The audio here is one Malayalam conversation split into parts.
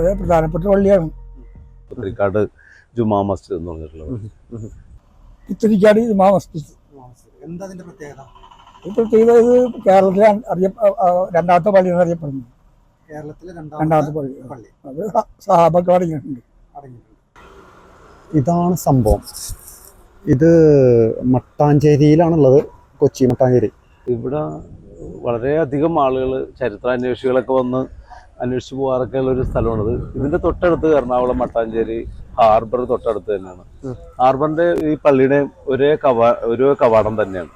വളരെ പ്രധാനപ്പെട്ട പള്ളിയാണ്. പുത്തരിക്കാട് ജുമാ മസ്ജിദ് എന്ന് പറഞ്ഞിട്ടുള്ളത്. പുത്തരിക്കാട് ജുമാ മസ്ജിദ്. എന്താ അതിന്റെ പ്രത്യേകത? ഈ പ്രത്യേകത ഇത് കേരളത്തിലെ അറിയ രണ്ടാമത്തെ പള്ളി എന്ന് അറിയപ്പെടുന്നു കേരളത്തിലെ രണ്ടാമത്തെ പള്ളി. അത് അടങ്ങിയിട്ടുണ്ട്. അടങ്ങിയിട്ടുണ്ട്. ഇതാണ് സംഭവം. ഇത് മട്ടാഞ്ചേരിയിലാണുള്ളത് കൊച്ചി മട്ടാഞ്ചേരി. ഇവിടെ വളരെയധികം ആളുകൾ ചരിത്രാന്വേഷികളൊക്കെ വന്ന് അന്വേഷിച്ച് പോകാറൊക്കെ ഉള്ള ഒരു സ്ഥലമാണത് ഇതിന്റെ തൊട്ടടുത്ത് എറണാകുളം മട്ടാഞ്ചേരി ഹാർബർ തൊട്ടടുത്ത് തന്നെയാണ്. ഹാർബറിന്റെ ഈ പള്ളിയുടെ ഒരേ കവാ ഒരേ കവാടം തന്നെയാണ്.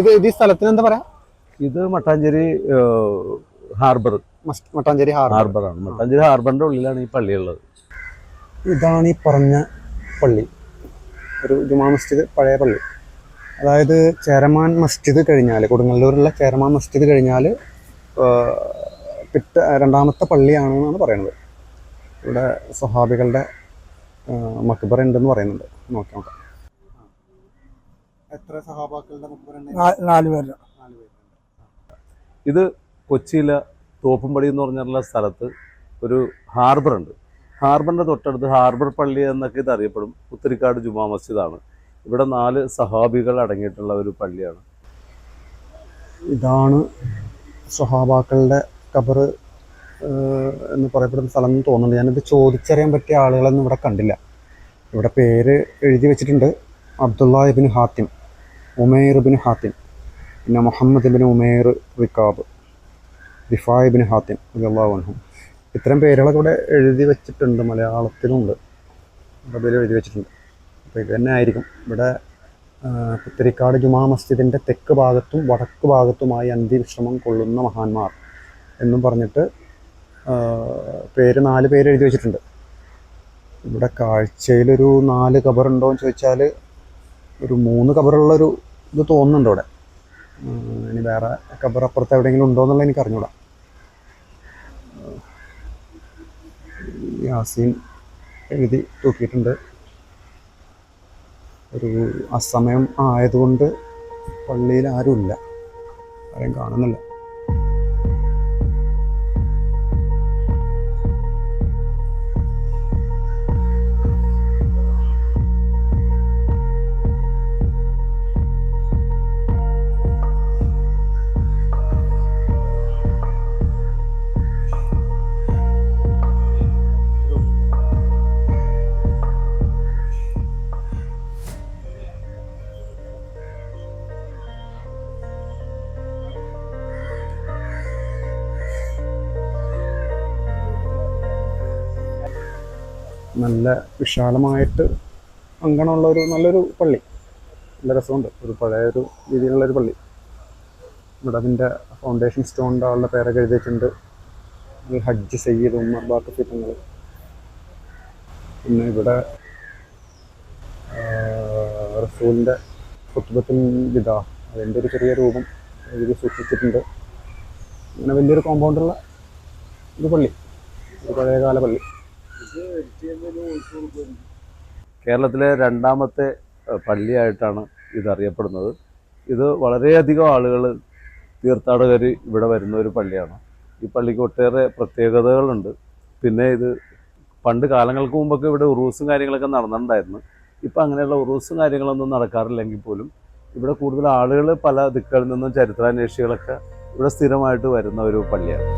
ഇത് ഇത് ഈ സ്ഥലത്തിന് എന്താ പറയാ? ഇത് മട്ടാഞ്ചേരി ഹാർബർ. മട്ടാഞ്ചേരി ഹാർബർ. ആണ് മട്ടാഞ്ചേരി ഹാർബറിന്റെ ഉള്ളിലാണ് ഈ പള്ളി ഉള്ളത്. ഇതാണ് ഈ പറഞ്ഞ പള്ളി. ഒരു ജുമാ മസ്ജിദ് പഴയ പള്ളി. അതായത് ചേരമാൻ മസ്ജിദ് കഴിഞ്ഞാൽ കൊടുങ്ങല്ലൂരുള്ള ചേരമാൻ മസ്ജിദ് കഴിഞ്ഞാൽ പിറ്റ രണ്ടാമത്തെ പള്ളിയാണ് എന്നാണ് പറയുന്നത്. ഇവിടെ സ്വഹാബികളുടെ മക്ബറ ഉണ്ടെന്ന് പറയുന്നുണ്ട്. നോക്കി നോക്കാം. എത്ര സഹാബാക്കളുടെ നാ- നാല് ഇത് കൊച്ചിയിലെ തോപ്പുംപടി എന്ന് പറഞ്ഞിട്ടുള്ള സ്ഥലത്ത് ഒരു ഹാർബർ ഉണ്ട്. ഹാർബറിന്റെ തൊട്ടടുത്ത് ഹാർബർ പള്ളി എന്നൊക്കെ ഇത് അറിയപ്പെടും. പുത്തിരിക്കാട് ജുമാ മസ്ജിദാണ്. ഇവിടെ നാല് സഹാബികൾ അടങ്ങിയിട്ടുള്ള ഒരു പള്ളിയാണ്. ഇതാണ് സ്വഹാബാക്കളുടെ കബർ എന്ന് പറയപ്പെടുന്ന സ്ഥലം എന്ന് തോന്നുന്നുണ്ട്. ഞാനിത് ചോദിച്ചറിയാൻ പറ്റിയ ആളുകളൊന്നും ഇവിടെ കണ്ടില്ല. ഇവിടെ പേര് എഴുതി വെച്ചിട്ടുണ്ട്. അബ്ദുള്ള ഇബിൻ ഹാത്തിം ഉമേർ ഇബിൻ ഹാത്തിം പിന്നെ മുഹമ്മദ് ഇബിൻ ഉമേർ റിക്കാബ് റിഫാ ഇബിൻ ഹാത്തിം അള്ളാഹുഹും ഇത്തരം പേരുകളൊക്കെ ഇവിടെ എഴുതി വെച്ചിട്ടുണ്ട് മലയാളത്തിലുണ്ട്. അറബിയിൽ എഴുതി വെച്ചിട്ടുണ്ട്. അപ്പോൾ ഇത് തന്നെ ആയിരിക്കും. ഇവിടെ പുത്തരിക്കാട് ജുമാ മസ്ജിദിന്റെ തെക്ക് ഭാഗത്തും വടക്ക് ഭാഗത്തുമായി അന്ത്യവിശ്രമം കൊള്ളുന്ന മഹാന്മാർ. എന്നും പറഞ്ഞിട്ട് പേര് നാല് പേര് എഴുതി വെച്ചിട്ടുണ്ട്. ഇവിടെ കാഴ്ചയിലൊരു നാല് കബറുണ്ടോ എന്ന് ചോദിച്ചാൽ ഒരു മൂന്ന് കബറുള്ളൊരു ഇത് തോന്നുന്നുണ്ട് ഇവിടെ. ഇനി വേറെ കബർ അപ്പുറത്ത് എവിടെയെങ്കിലും ഉണ്ടോ എന്നുള്ളത് എനിക്ക് അറിഞ്ഞൂടാ. യാസീൻ എഴുതി തൂക്കിയിട്ടുണ്ട്. ഒരു അസമയം ആയതുകൊണ്ട് പള്ളിയിൽ ആരുമില്ല. ആരെയും കാണുന്നില്ല. നല്ല വിശാലമായിട്ട് അങ്കണമുള്ള ഒരു നല്ലൊരു പള്ളി. നല്ല രസമുണ്ട്. ഒരു പഴയ ഒരു രീതിയിലുള്ളൊരു പള്ളി. ഇവിടെ അതിന്റെ ഫൗണ്ടേഷൻ സ്റ്റോണിന്റെ ആളുടെ പേരൊക്കെ എഴുതിയിട്ടുണ്ട് ഹജ്ജ് സയ്യിദ് ഉമ്മർ ബാക്കഫി തങ്ങൾ പിന്നെ ഇവിടെ റസൂലിന്റെ കുത്തുബത്തിൻ വിദാ അതിന്റെ ഒരു ചെറിയ രൂപം എഴുതി സൂക്ഷിച്ചിട്ടുണ്ട്. അങ്ങനെ വലിയൊരു കോമ്പൗണ്ടുള്ള ഒരു പള്ളി. ഒരു പഴയകാല പള്ളി. കേരളത്തിലെ രണ്ടാമത്തെ പള്ളിയായിട്ടാണ് ഇതറിയപ്പെടുന്നത്. ഇത് വളരെയധികം ആളുകൾ തീർത്ഥാടകർ ഇവിടെ വരുന്ന ഒരു പള്ളിയാണ്. ഈ പള്ളിക്ക് ഒട്ടേറെ പ്രത്യേകതകളുണ്ട്. പിന്നെ ഇത് പണ്ട് കാലങ്ങൾക്ക് മുമ്പൊക്കെ ഇവിടെ ഉറൂസും കാര്യങ്ങളൊക്കെ നടന്നിട്ടുണ്ടായിരുന്നു. ഇപ്പം അങ്ങനെയുള്ള ഉറൂസും കാര്യങ്ങളൊന്നും നടക്കാറില്ലെങ്കിൽ പോലും ഇവിടെ കൂടുതൽ ആളുകൾ പല ദിക്കുകളിൽ നിന്നും ചരിത്രാന്വേഷികളൊക്കെ ഇവിടെ സ്ഥിരമായിട്ട് വരുന്ന ഒരു പള്ളിയാണ്.